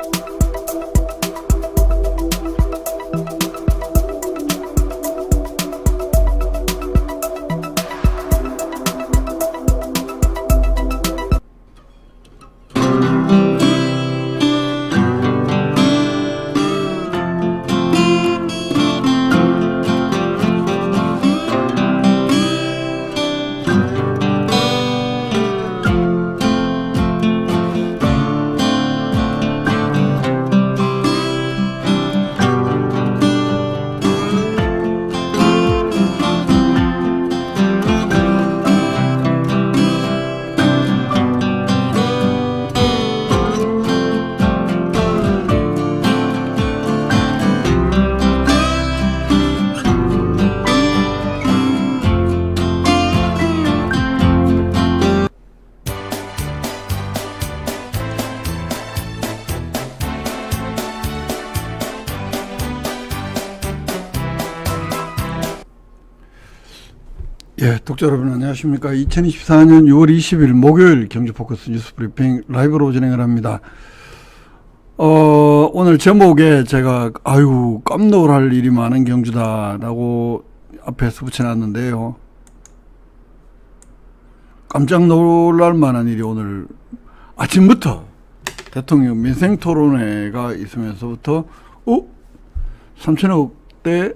예, 독자 여러분 안녕하십니까. 2024년 6월 20일 목요일 경제포커스 뉴스 브리핑 라이브로 진행을 합니다. 어, 오늘 제목에 제가 아유 깜놀할 일이 많은 경주다라고 앞에서 붙여놨는데요. 깜짝 놀랄 만한 일이 오늘 아침부터 대통령 민생 토론회가 있으면서부터 어? 3천억대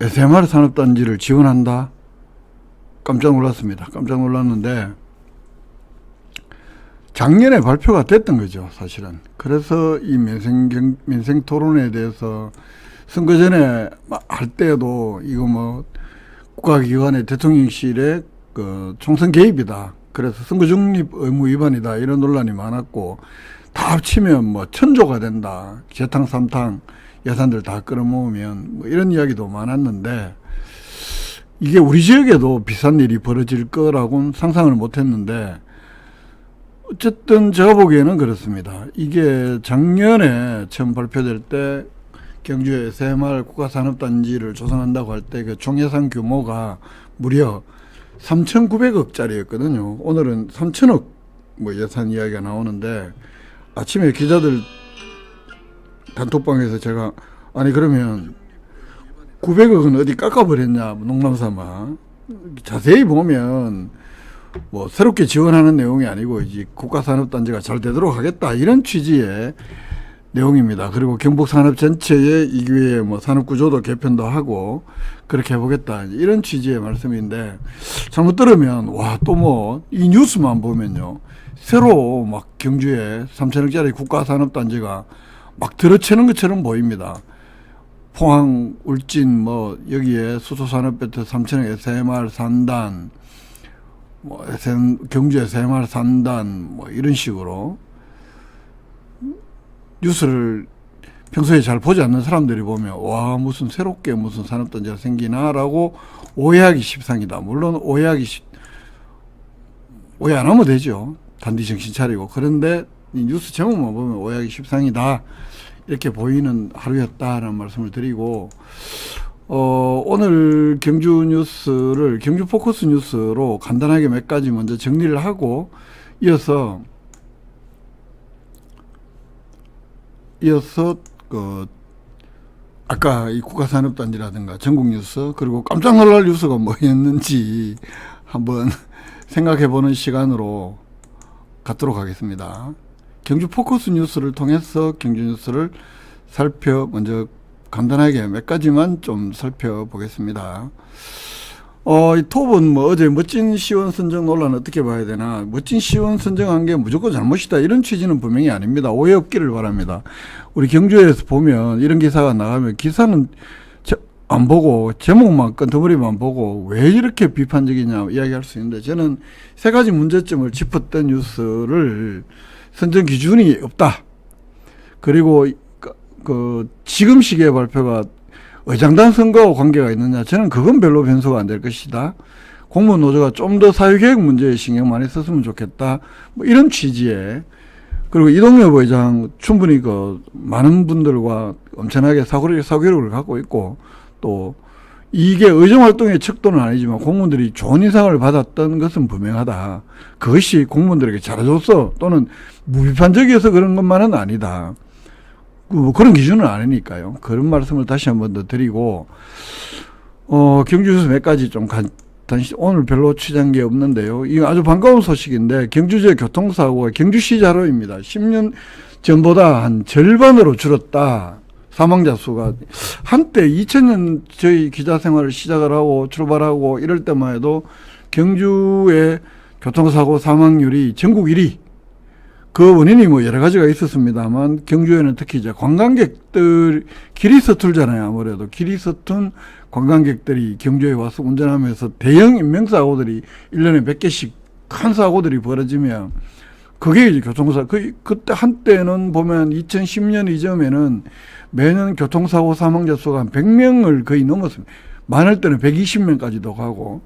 SMR 산업단지를 지원한다. 깜짝 놀랐습니다. 깜짝 놀랐는데 작년에 발표가 됐던 거죠, 사실은. 그래서 이 민생 경, 민생 토론에 대해서 선거 전에 막할 때도 이거 뭐 국가기관의 대통령실의 그 총선 개입이다. 그래서 선거 중립 의무 위반이다. 이런 논란이 많았고 다 합치면 뭐 천조가 된다. 재탕 삼탕 예산들 다 끌어모으면 뭐 이런 이야기도 많았는데 이게 우리 지역에도 비싼 일이 벌어질 거라고는 상상을 못 했는데 어쨌든 제가 보기에는 그렇습니다. 이게 작년에 처음 발표될 때 경주에 새마을 국가산업단지를 조성한다고 할 때 그 총예산 규모가 무려 3,900억짜리였거든요. 오늘은 3,000억 뭐 예산 이야기가 나오는데 아침에 기자들 단톡방에서 제가 아니 그러면 900억은 어디 깎아버렸냐, 뭐 농담삼아. 자세히 보면, 뭐, 새롭게 지원하는 내용이 아니고, 이제 국가산업단지가 잘 되도록 하겠다. 이런 취지의 내용입니다. 그리고 경북산업 전체의 이 기회에 뭐 산업구조도 개편도 하고, 그렇게 해보겠다. 이런 취지의 말씀인데, 잘못 들으면, 와, 또 뭐, 이 뉴스만 보면요. 새로 막 경주에 3천억짜리 국가산업단지가 막 들어채는 것처럼 보입니다. 포항, 울진, 뭐, 여기에 수소산업베트 3천억 SMR 산단, 뭐, SM, 경주 SMR 산단, 뭐, 이런 식으로 뉴스를 평소에 잘 보지 않는 사람들이 보면, 와, 무슨 새롭게 무슨 산업단지가 생기나라고 오해하기 십상이다. 물론 오해하기 십, 오해 안 하면 되죠. 단디 정신 차리고. 그런데 이 뉴스 제목만 보면 오해하기 십상이다. 이렇게 보이는 하루였다라는 말씀을 드리고 어, 오늘 경주 뉴스를 경주 포커스 뉴스로 간단하게 몇 가지 먼저 정리를 하고 이어서 이어서 그 아까 이 국가산업단지라든가 전국 뉴스 그리고 깜짝 놀랄 뉴스가 뭐였는지 한번 생각해 보는 시간으로 갖도록 하겠습니다. 경주 포커스 뉴스를 통해서 경주 뉴스를 살펴 먼저 간단하게 몇 가지만 좀 살펴보겠습니다. 어, 이 톱은 뭐 어제 멋진 시원 선정 논란 어떻게 봐야 되나? 멋진 시원 선정한 게 무조건 잘못이다. 이런 취지는 분명히 아닙니다. 오해 없기를 바랍니다. 우리 경주에서 보면 이런 기사가 나가면 기사는 저- 안 보고 제목만 끈터머리만 보고 왜 이렇게 비판적이냐 이야기할 수 있는데 저는 세 가지 문제점을 짚었던 뉴스를 선정 기준이 없다. 그리고 그, 그 지금 시기의 발표가 의장단 선거와 관계가 있느냐? 저는 그건 별로 변수가 안 될 것이다. 공무원 노조가 좀 더 사회계획 문제에 신경 많이 썼으면 좋겠다. 뭐 이런 취지의 그리고 이동엽 의장 충분히 그 많은 분들과 엄청나게 사고력, 사고력을 갖고 있고 또 이게 의정활동의 척도는 아니지만 공무원들이 좋은 인상을 받았던 것은 분명하다. 그것이 공무원들에게 잘해줬어 또는 무비판적이어서 그런 것만은 아니다. 뭐 그런 기준은 아니니까요. 그런 말씀을 다시 한 번 더 드리고 어, 경주에서 몇 가지 좀 간단히 오늘 별로 취재한 게 없는데요. 이거 아주 반가운 소식인데 경주지의 교통사고가 경주시 자료입니다. 10년 전보다 한 절반으로 줄었다. 사망자 수가 한때 2000년 저희 기자 생활을 시작을 하고 출발하고 이럴 때만 해도 경주의 교통사고 사망률이 전국 1위. 그 원인이 뭐 여러 가지가 있었습니다만 경주에는 특히 이제 관광객들 길이 서툴잖아요. 아무래도 길이 서툰 관광객들이 경주에 와서 운전하면서 대형 인명사고들이 1년에 100개씩 큰 사고들이 벌어지면 그게 이제 교통사 그 그때 한때는 보면 2010년 이전에는 매년 교통사고 사망자 수가 한 100명을 거의 넘었습니다. 많을 때는 120명까지도 가고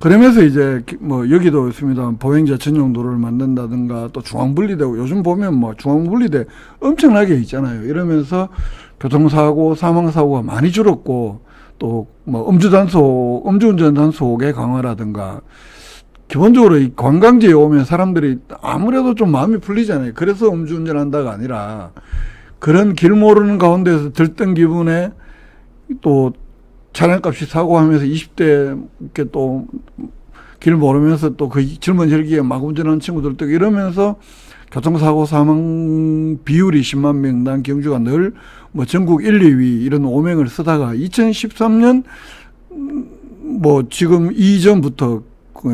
그러면서 이제 기- 뭐 여기도 있습니다. 보행자 전용 도로를 만든다든가 또 중앙분리되고 요즘 보면 뭐 중앙분리대 엄청나게 있잖아요. 이러면서 교통사고 사망사고가 많이 줄었고 또 뭐 음주단속 음주운전 단속의 강화라든가 기본적으로 이 관광지에 오면 사람들이 아무래도 좀 마음이 풀리잖아요. 그래서 음주운전 한다가 아니라 그런 길 모르는 가운데서 들뜬 기분에 또 차량값이 사고 하면서 20대 이렇게 또 길 모르면서 또 그 젊은 혈기에 막 운전하는 친구들도 이러면서 교통사고 사망 비율이 10만 명당 경주가 늘 뭐 전국 1, 2위 이런 오명을 쓰다가 2013년 음, 뭐 지금 이전부터 그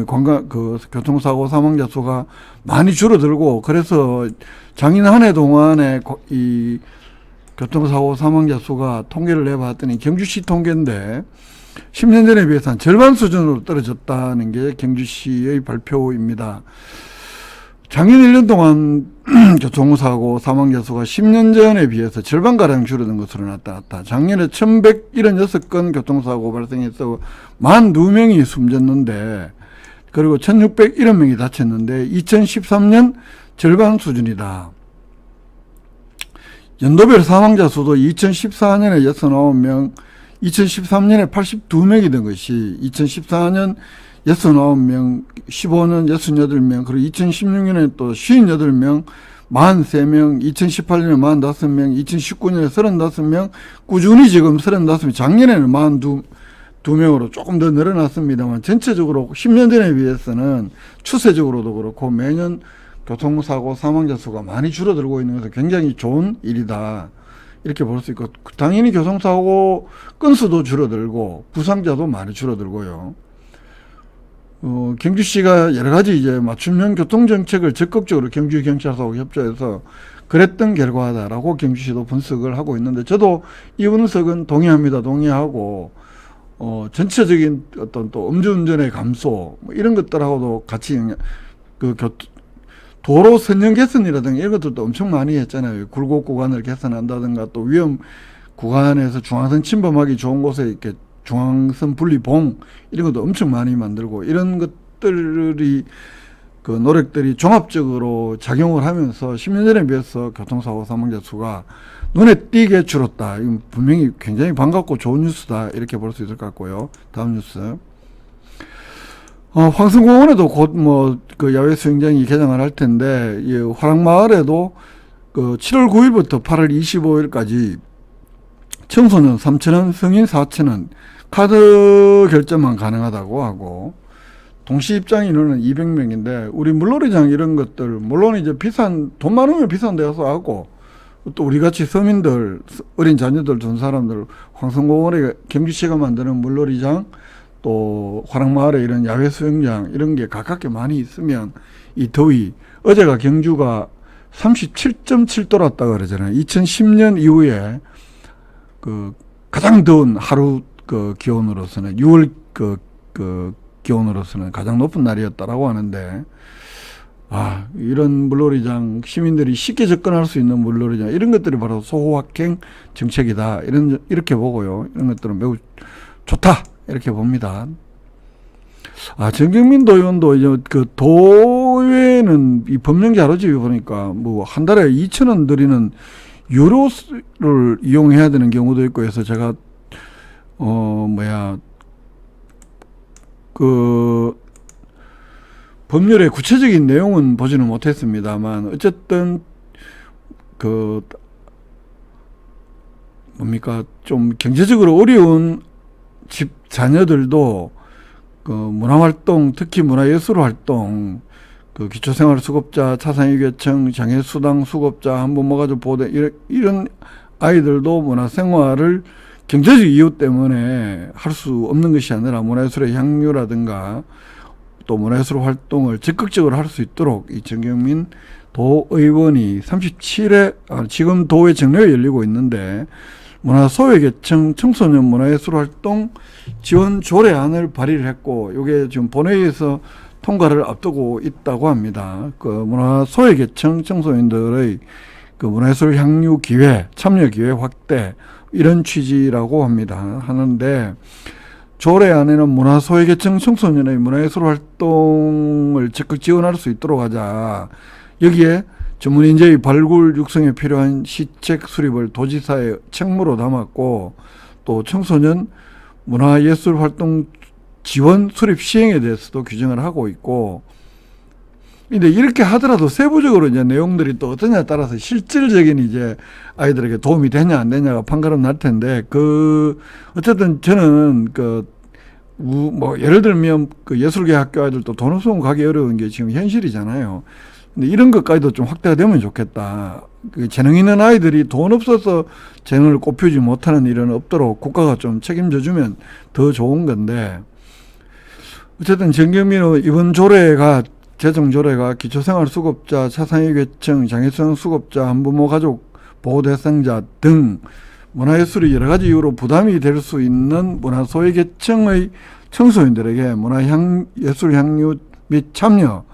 관광 그 교통사고 사망자 수가 많이 줄어들고 그래서 작년 한 해 동안에 고- 이 교통사고 사망자 수가 통계를 내봤더니 경주시 통계인데 10년 전에 비해서 한 절반 수준으로 떨어졌다는 게 경주시의 발표입니다. 작년 1년 동안 교통사고 사망자 수가 10년 전에 비해서 절반가량 줄어든 것으로 나타났다. 작년에 1176건 교통사고 발생해서 42명이 숨졌는데 그리고 1601명이 다쳤는데 2013년 절반 수준이다. 연도별 사망자 수도 2014년에 69명, 2013년에 82명이 된 것이 2014년 69명, 15년 68명, 그리고 2016년에 또 58명, 43명, 2018년에 45명, 2019년에 35명, 꾸준히 지금 35명, 작년에는 42, 두 명으로 조금 더 늘어났습니다만 전체적으로 10년 전에 비해서는 추세적으로도 그렇고 매년 교통사고 사망자 수가 많이 줄어들고 있는 것은 굉장히 좋은 일이다. 이렇게 볼 수 있고 당연히 교통사고 건수도 줄어들고 부상자도 많이 줄어들고요. 어, 경주시가 여러 가지 이제 맞춤형 교통정책을 적극적으로 경주경찰서하고 협조해서 그랬던 결과다라고 경주시도 분석을 하고 있는데 저도 이 분석은 동의합니다. 동의하고 어, 전체적인 어떤 또 음주운전의 감소 뭐 이런 것들하고도 같이 그 교, 도로 선형 개선이라든가 이런 것들도 엄청 많이 했잖아요. 굴곡 구간을 개선한다든가 또 위험 구간에서 중앙선 침범하기 좋은 곳에 이렇게 중앙선 분리봉 이런 것도 엄청 많이 만들고 이런 것들이 그 노력들이 종합적으로 작용을 하면서 10년 전에 비해서 교통사고 사망자 수가 눈에 띄게 줄었다. 분명히 굉장히 반갑고 좋은 뉴스다. 이렇게 볼 수 있을 것 같고요. 다음 뉴스. 어, 황성공원에도 곧 뭐 그 야외 수영장이 개장을 할 텐데, 이 화랑마을에도 그 7월 9일부터 8월 25일까지 청소년 3천원, 성인 4천원, 카드 결제만 가능하다고 하고, 동시 입장 인원은 200명인데, 우리 물놀이장 이런 것들, 물론 이제 비싼, 돈 많으면 비싼 데서 하고, 또 우리 같이 서민들, 어린 자녀들 둔 사람들, 황성공원에 경주시가 만드는 물놀이장, 또 화랑마을에 이런 야외 수영장 이런 게 가깝게 많이 있으면 이 더위 어제가 경주가 37.7도 왔다 그러잖아요. 2010년 이후에 그 가장 더운 하루 그 기온으로서는 6월 그, 그 기온으로서는 가장 높은 날이었다라고 하는데 아 이런 물놀이장 시민들이 쉽게 접근할 수 있는 물놀이장 이런 것들이 바로 소호학행 정책이다. 이런 이렇게 보고요. 이런 것들은 매우 좋다. 이렇게 봅니다. 아 정경민 도의원도 이제 그 도에는 이 법령 자료집에 보니까 뭐 한 달에 2천 원 들이는 유로를 이용해야 되는 경우도 있고 해서 제가 어 뭐야 그 법률의 구체적인 내용은 보지는 못했습니다만 어쨌든 그 뭡니까? 좀 경제적으로 어려운 집 자녀들도 그 문화활동 특히 문화예술 활동 그 기초생활 수급자 차상위계층 장애수당 수급자 한부모가족 보호대 이런, 이런 아이들도 문화생활을 경제적 이유 때문에 할 수 없는 것이 아니라 문화예술의 향유라든가 또 문화예술 활동을 적극적으로 할 수 있도록 이 정경민 도의원이 37회 아, 지금 도의 정례가 열리고 있는데 문화 소외 계층 청소년 문화예술 활동 지원 조례안을 발의를 했고 이게 지금 본회의에서 통과를 앞두고 있다고 합니다. 그 문화 소외 계층 청소년들의 그 문화예술 향유 기회, 참여 기회 확대 이런 취지라고 합니다. 하는데 조례 안에는 문화 소외계층 청소년의 문화예술 활동을 적극 지원할 수 있도록 하자. 여기에 전문 인재의 발굴 육성에 필요한 시책 수립을 도지사의 책무로 담았고 또 청소년 문화예술 활동 지원 수립 시행에 대해서도 규정을 하고 있고 근데 이렇게 하더라도 세부적으로 이제 내용들이 또 어떠냐에 따라서 실질적인 이제 아이들에게 도움이 되냐 안 되냐가 판가름 날 텐데 그 어쨌든 저는 그 우, 뭐 예를 들면 그 예술계 학교 아이들도 돈 없으면 가기 어려운 게 지금 현실이잖아요. 근데 이런 것까지도 좀 확대가 되면 좋겠다. 그 재능 있는 아이들이 돈 없어서 재능을 꼽히지 못하는 일은 없도록 국가가 좀 책임져 주면 더 좋은 건데 어쨌든 정경민은 이번 조례가 재정 조례가 기초생활수급자, 차상위계층, 장애성 수급자, 한부모 가족 보호 대상자 등 문화예술이 여러 가지 이유로 부담이 될 수 있는 문화 소외계층의 청소년들에게 문화향 예술 향유 및 참여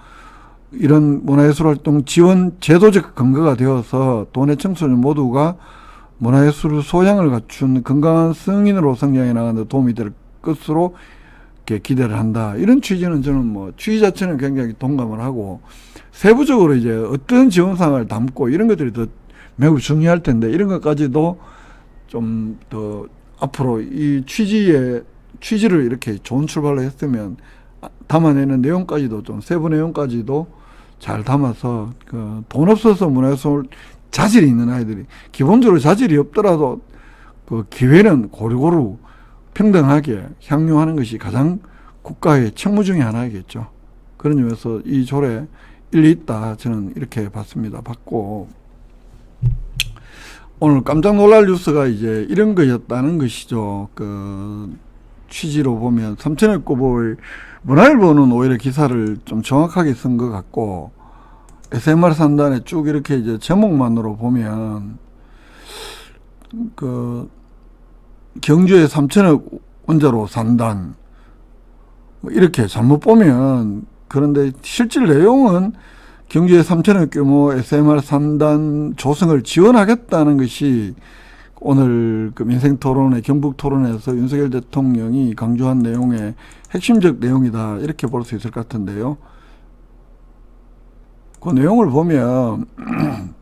이런 문화예술 활동 지원 제도적 근거가 되어서 도내 청소년 모두가 문화예술 소양을 갖춘 건강한 성인으로 성장해 나가는 데 도움이 될 것으로 기대를 한다. 이런 취지는 저는 뭐 취지 자체는 굉장히 동감을 하고 세부적으로 이제 어떤 지원 사항을 담고 이런 것들이 더 매우 중요할 텐데 이런 것까지도 좀 더 앞으로 이 취지의 취지를 이렇게 좋은 출발로 했으면 아, 담아내는 내용까지도 좀 세부 내용까지도 잘 담아서 그 돈 없어서 문화예술 자질이 있는 아이들이 기본적으로 자질이 없더라도 그 기회는 고루고루 평등하게 향유하는 것이 가장 국가의 책무 중의 하나이겠죠. 그런 점에서 이 조례 일리 있다 저는 이렇게 봤습니다. 봤고 오늘 깜짝 놀랄 뉴스가 이제 이런 거였다는 것이죠. 그 취지로 보면 삼천의 꼬보의 문화일보는 오히려 기사를 좀 정확하게 쓴 것 같고 SMR 산단에 쭉 이렇게 이제 제목만으로 보면 그 경주에 3천억 원자로 산단 뭐 이렇게 잘못 보면 그런데 실질 내용은 경주에 3천억 규모 SMR 산단 조성을 지원하겠다는 것이 오늘 그 민생 토론회 경북 토론에서 윤석열 대통령이 강조한 내용의 핵심적 내용이다 이렇게 볼 수 있을 것 같은데요. 그 내용을 보면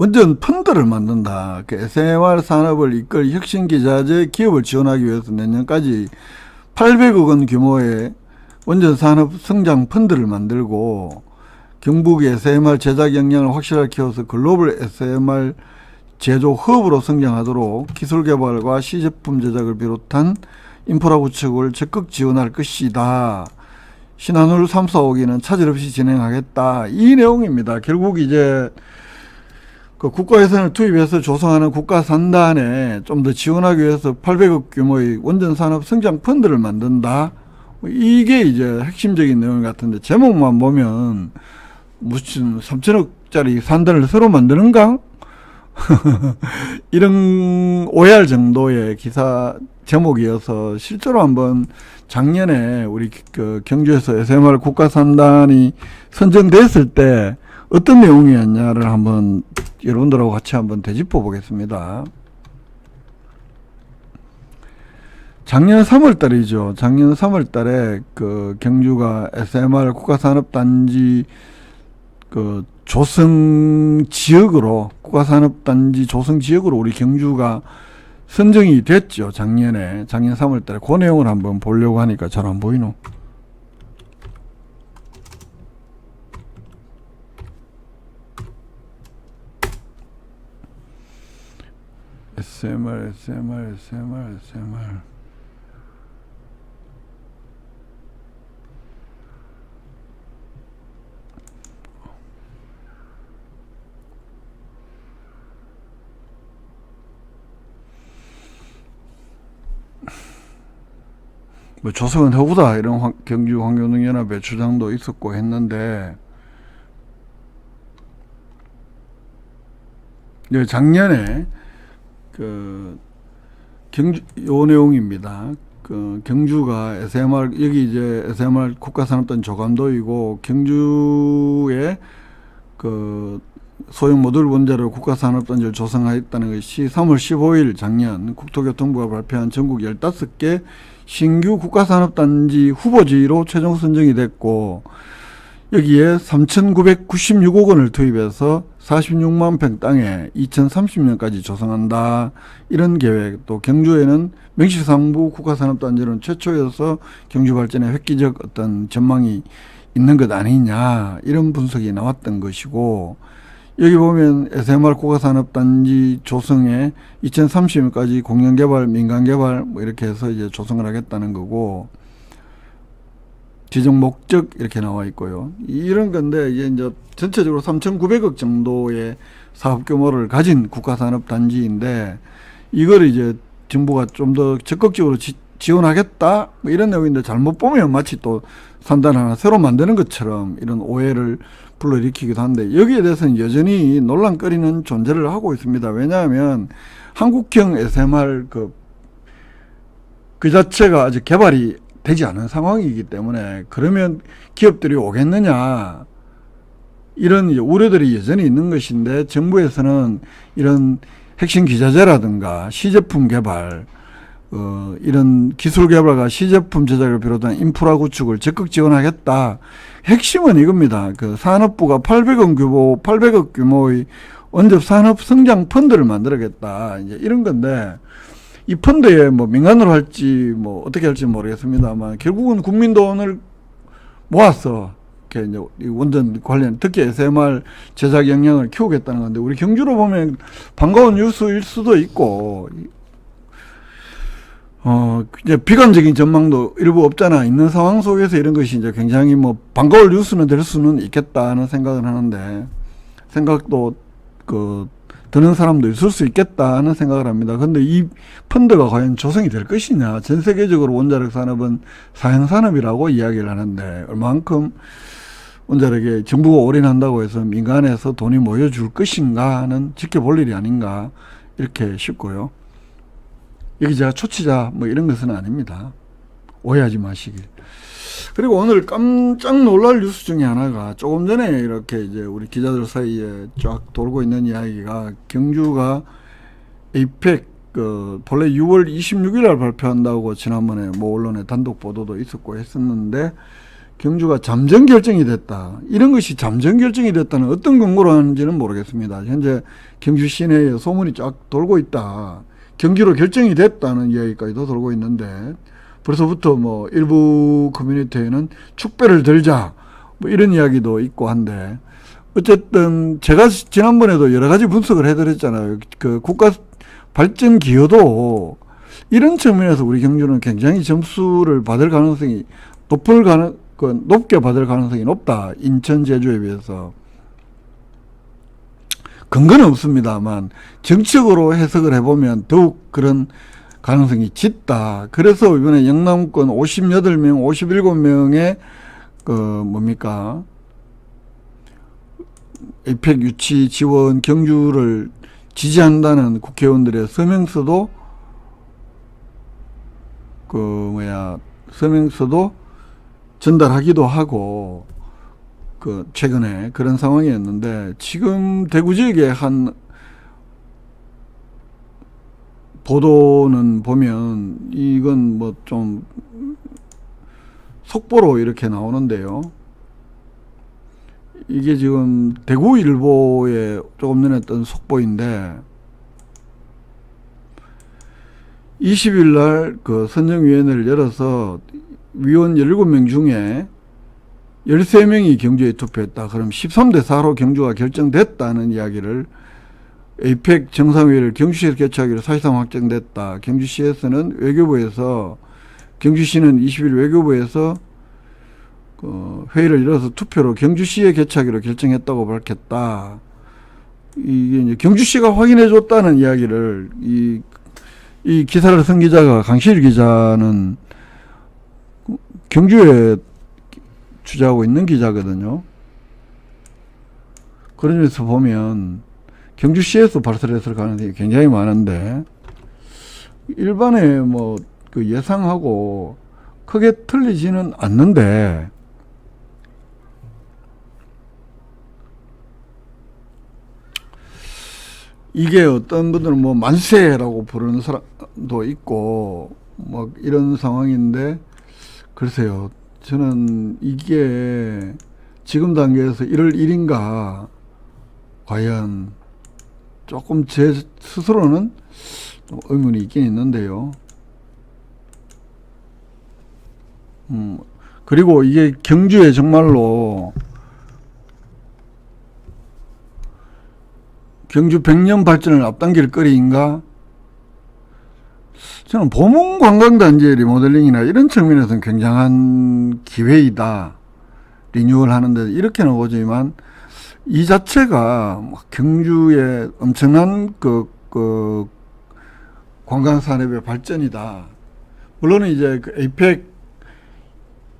완전 펀드를 만든다. 그 SMR 산업을 이끌 혁신 기자재 기업을 지원하기 위해서 내년까지 800억 원 규모의 원전 산업 성장 펀드를 만들고 경북 SMR 제작 역량을 확실하게 키워서 글로벌 SMR 제조 허브로 성장하도록 기술 개발과 시제품 제작을 비롯한 인프라 구축을 적극 지원할 것이다. 신한울 3, 4호기는 차질 없이 진행하겠다. 이 내용입니다. 결국 이제 그 국가 예산을 투입해서 조성하는 국가 산단에 좀 더 지원하기 위해서 800억 규모의 원전 산업 성장 펀드를 만든다. 뭐 이게 이제 핵심적인 내용 같은데 제목만 보면 무슨 3천억짜리 산단을 새로 만드는가? 이런 오해할 정도의 기사 제목이어서 실제로 한번 작년에 우리 그 경주에서 SMR 국가 산단이 선정됐을 때 어떤 내용이었냐를 한번 여러분들하고 같이 한번 되짚어 보겠습니다. 작년 3월 달이죠. 작년 3월 달에 그 경주가 SMR 국가산업단지 그 조성 지역으로 국가산업단지 조성 지역으로 우리 경주가 선정이 됐죠 작년에 작년 3월 달에 그 내용을 한번 보려고 하니까 잘 안 보이노. SMR, SMR, SMR, SMR. 뭐 조성은 허구다 이런 환- 경주 환경농연합의 주장도 있었고 했는데 네, 작년에 그 경주 요 내용입니다. 그 경주가 SMR 여기 이제 SMR 국가산업단 조감도이고 경주에 그 소형 모듈 원자로 국가산업단지를 조성하였다는 것이 3월 15일 작년 국토교통부가 발표한 전국 15개 신규 국가산업단지 후보지로 최종 선정이 됐고 여기에 3,996억 원을 투입해서 46만 평 땅에 2030년까지 조성한다. 이런 계획. 또 경주에는 명실상부 국가산업단지는 최초여서 경주 발전에 획기적 어떤 전망이 있는 것 아니냐. 이런 분석이 나왔던 것이고 여기 보면 SMR 국가산업단지 조성에 2030년까지 공영개발, 민간개발 뭐 이렇게 해서 이제 조성을 하겠다는 거고 지정 목적 이렇게 나와 있고요. 이런 건데 이제 이제 전체적으로 3,900억 정도의 사업 규모를 가진 국가산업 단지인데 이걸 이제 정부가 좀 더 적극적으로 지, 지원하겠다 뭐 이런 내용인데 잘못 보면 마치 또 산단 하나 새로 만드는 것처럼 이런 오해를 불러일으키기도 한데 여기에 대해서는 여전히 논란거리는 존재를 하고 있습니다. 왜냐하면 한국형 SMR 그, 그 자체가 아직 개발이 되지 않은 상황이기 때문에 그러면 기업들이 오겠느냐 이런 우려들이 여전히 있는 것인데 정부에서는 이런 핵심 기자재라든가 시제품 개발 어, 이런 기술 개발과 시제품 제작을 비롯한 인프라 구축을 적극 지원하겠다. 핵심은 이겁니다. 그 산업부가 800억 규모, 800억 규모의 원접 산업 성장 펀드를 만들겠다. 이제 이런 건데 이 펀드에 뭐 민간으로 할지 뭐 어떻게 할지 모르겠습니다만 결국은 국민 돈을 모아서 이 원전 관련 특히 SMR 제작 역량을 키우겠다는 건데 우리 경주로 보면 반가운 뉴스일 수도 있고 어, 이제 비관적인 전망도 일부 없잖아. 있는 상황 속에서 이런 것이 이제 굉장히 뭐 반가울 뉴스는 될 수는 있겠다는 생각을 하는데, 생각도 그, 드는 사람도 있을 수 있겠다는 생각을 합니다. 근데 이 펀드가 과연 조성이 될 것이냐. 전 세계적으로 원자력 산업은 사행산업이라고 이야기를 하는데, 얼만큼 원자력에 정부가 올인한다고 해서 민간에서 돈이 모여줄 것인가는 지켜볼 일이 아닌가. 이렇게 싶고요. 여기 제가 초치자 뭐 이런 것은 아닙니다. 오해하지 마시길. 그리고 오늘 깜짝 놀랄 뉴스 중에 하나가 조금 전에 이렇게 이제 우리 기자들 사이에 쫙 돌고 있는 이야기가 경주가 에이펙 그 본래 6월 26일 날 발표한다고 지난번에 뭐 언론에 단독 보도도 있었고 했었는데 경주가 잠정 결정이 됐다. 이런 것이 잠정 결정이 됐다는 어떤 근거로 하는지는 모르겠습니다. 현재 경주 시내에 소문이 쫙 돌고 있다. 경기로 결정이 됐다는 이야기까지도 돌고 있는데 벌써부터 뭐 일부 커뮤니티에는 축배를 들자 뭐 이런 이야기도 있고 한데 어쨌든 제가 지난번에도 여러 가지 분석을 해드렸잖아요. 그 국가 발전 기여도 이런 측면에서 우리 경주는 굉장히 점수를 받을 가능성이 높을 가능 그 높게 받을 가능성이 높다. 인천 제주에 비해서. 근거는 없습니다만 정책으로 해석을 해보면 더욱 그런 가능성이 짙다. 그래서 이번에 영남권 58명, 57명의 그 뭡니까 에펙 유치 지원 경주를 지지한다는 국회의원들의 서명서도 그 뭐야 서명서도 전달하기도 하고 그 최근에 그런 상황이었는데 지금 대구 지역에 한 보도는 보면 이건 뭐 좀 속보로 이렇게 나오는데요. 이게 지금 대구일보에 조금 전에 뜬 속보인데 20일 날 그 선정위원회를 열어서 위원 17명 중에 13명이 경주에 투표했다. 그럼 13대 4로 경주가 결정됐다는 이야기를 에이펙 정상회의를 경주시에서 개최하기로 사실상 확정됐다. 경주시에서는 외교부에서 경주시는 20일 외교부에서 그 회의를 열어서 투표로 경주시에 개최하기로 결정했다고 밝혔다. 이게 이제 경주시가 확인해 줬다는 이야기를 이, 이 기사를 쓴 기자가 강실 기자는 경주에 주재하고 있는 기자거든요. 그런 점에서 보면 경주시에서 발설했을 가능성이 굉장히 많은데 일반의 뭐그 예상하고 크게 틀리지는 않는데 이게 어떤 분들은 뭐 만세라고 부르는 사람도 있고 뭐 이런 상황인데 글쎄요 저는 이게 지금 단계에서 1월 1일인가 과연 조금 제 스스로는 좀 의문이 있긴 있는데요. 음, 그리고 이게 경주에 정말로 경주 100년 발전을 앞당길 거리인가? 저는 보문 관광단지의 리모델링이나 이런 측면에서는 굉장한 기회이다. 리뉴얼 하는데 이렇게는 보지만 이 자체가 뭐 경주의 엄청난 그, 그 관광 산업의 발전이다. 물론 이제 그 에이펙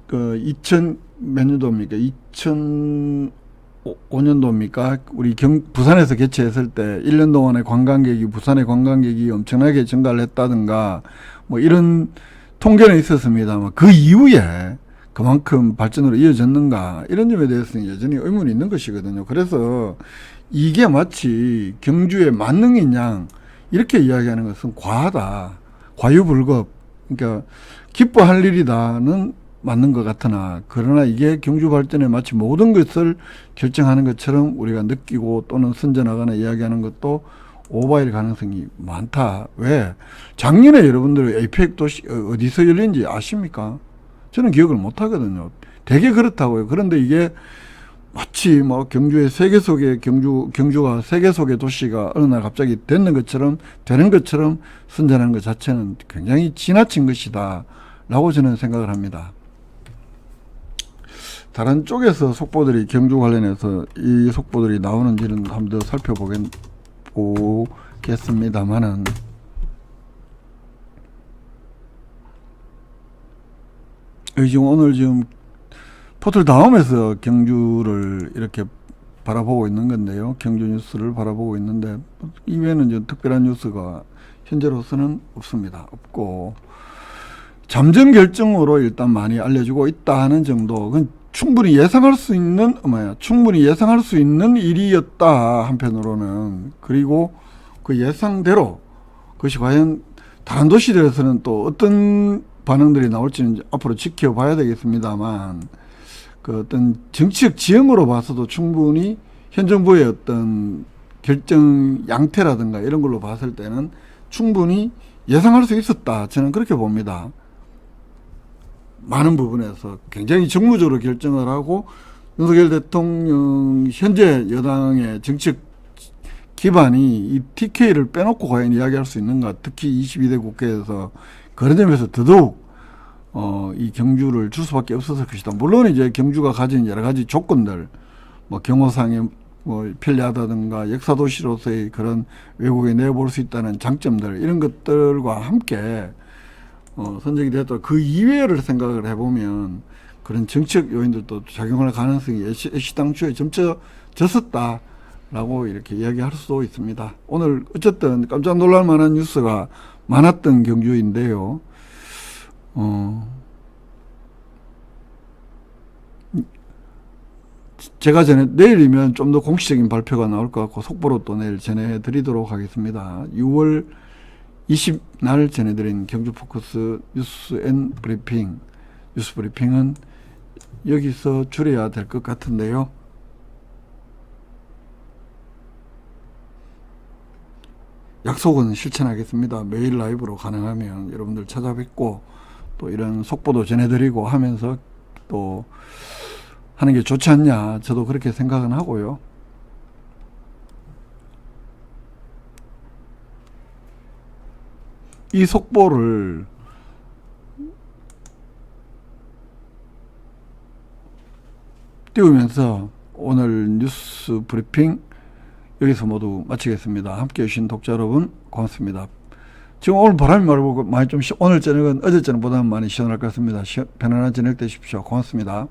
그 2000 몇 년도입니까? 2005년도입니까? 우리 경, 부산에서 개최했을 때 1년 동안의 관광객이 부산의 관광객이 엄청나게 증가를 했다든가 뭐 이런 통계는 있었습니다만 그 이후에 그만큼 발전으로 이어졌는가 이런 점에 대해서는 여전히 의문이 있는 것이거든요. 그래서 이게 마치 경주의 만능인 양 이렇게 이야기하는 것은 과하다. 과유불급. 그러니까 기뻐할 일이다는 맞는 것 같으나 그러나 이게 경주 발전에 마치 모든 것을 결정하는 것처럼 우리가 느끼고 또는 선전하거나 이야기하는 것도 오바일 가능성이 많다. 왜? 작년에 여러분들 에이펙 도시 어, 어디서 열린지 아십니까? 저는 기억을 못 하거든요. 되게 그렇다고요. 그런데 이게 마치 뭐 경주의 세계 속의 경주 경주가 세계 속의 도시가 어느 날 갑자기 되는 것처럼 되는 것처럼 선전하는 것 자체는 굉장히 지나친 것이다라고 저는 생각을 합니다. 다른 쪽에서 속보들이 경주 관련해서 이 속보들이 나오는지는 한번 더 살펴보겠습니다만은 지금 오늘 지금 포털 다음에서 경주를 이렇게 바라보고 있는 건데요. 경주 뉴스를 바라보고 있는데 이외에는 이제 특별한 뉴스가 현재로서는 없습니다. 없고 잠정 결정으로 일단 많이 알려주고 있다는 정도. 그건 충분히 예상할 수 있는 뭐야 충분히 예상할 수 있는 일이었다 한편으로는 그리고 그 예상대로 그것이 과연 다른 도시들에서는 또 어떤 반응들이 나올지는 앞으로 지켜봐야 되겠습니다만 그 어떤 정치적 지형으로 봐서도 충분히 현 정부의 어떤 결정 양태라든가 이런 걸로 봤을 때는 충분히 예상할 수 있었다 저는 그렇게 봅니다. 많은 부분에서 굉장히 정무적으로 결정을 하고 윤석열 대통령 현재 여당의 정책 기반이 이 TK를 빼놓고 과연 이야기할 수 있는가 특히 22대 국회에서 그런 점에서 더더욱 어, 이 경주를 줄 수밖에 없었을 것이다. 물론 이제 경주가 가진 여러 가지 조건들, 뭐 경호상의 뭐 편리하다든가 역사도시로서의 그런 외국에 내볼 수 있다는 장점들 이런 것들과 함께 어, 선정이 됐다. 그 이외를 생각을 해보면 그런 정치적 요인들도 작용할 가능성이 애시, 애시당초에 점쳐졌었다 라고 이렇게 이야기할 수도 있습니다. 오늘 어쨌든 깜짝 놀랄 만한 뉴스가 많았던 경주인데요. 어, 제가 전에 내일이면 좀 더 공식적인 발표가 나올 것 같고 속보로 또 내일 전해드리도록 하겠습니다. 6월 20날 전해드린 경주 포커스 뉴스 앤 브리핑 뉴스 브리핑은 여기서 줄여야 될 것 같은데요. 약속은 실천하겠습니다. 매일 라이브로 가능하면 여러분들 찾아뵙고 또 이런 속보도 전해드리고 하면서 또 하는 게 좋지 않냐 저도 그렇게 생각은 하고요. 이 속보를 띄우면서 오늘 뉴스 브리핑 여기서 모두 마치겠습니다. 함께 해주신 독자 여러분 고맙습니다. 지금 오늘 바람이 말고 많이 좀 시- 오늘 저녁은 어제 저녁보다는 많이 시원할 것 같습니다. 시- 편안한 저녁 되십시오. 고맙습니다.